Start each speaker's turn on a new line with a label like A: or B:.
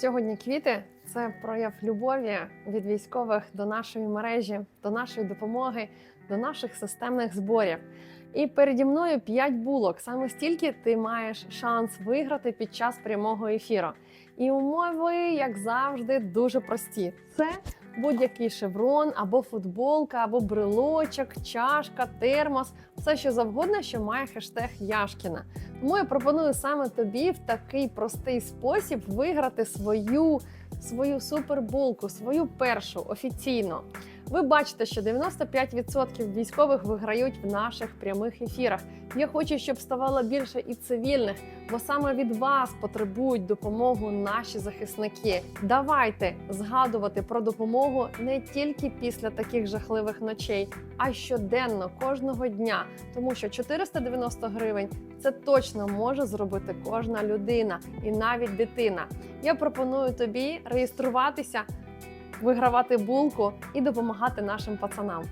A: Сьогодні квіти це прояв любові від військових до нашої мережі, до нашої допомоги, до наших системних зборів. І переді мною 5 булок. Саме стільки ти маєш шанс виграти під час прямого ефіру. І умови, як завжди, дуже прості. Це будь-який шеврон, або футболка, або брелочок, чашка, термос, все що завгодно, що має хештег Яшкіна. Тому я пропоную саме тобі в такий простий спосіб виграти свою, свою супербулку, свою першу офіційно. Ви бачите, що 95% військових виграють в наших прямих ефірах. Я хочу, щоб ставало більше і цивільних, бо саме від вас потребують допомогу наші захисники. Давайте згадувати про допомогу не тільки після таких жахливих ночей, а щоденно, кожного дня, тому що 490 гривень це точно може зробити кожна людина і навіть дитина. Я пропоную тобі реєструватися, вигравати булку і допомагати нашим пацанам.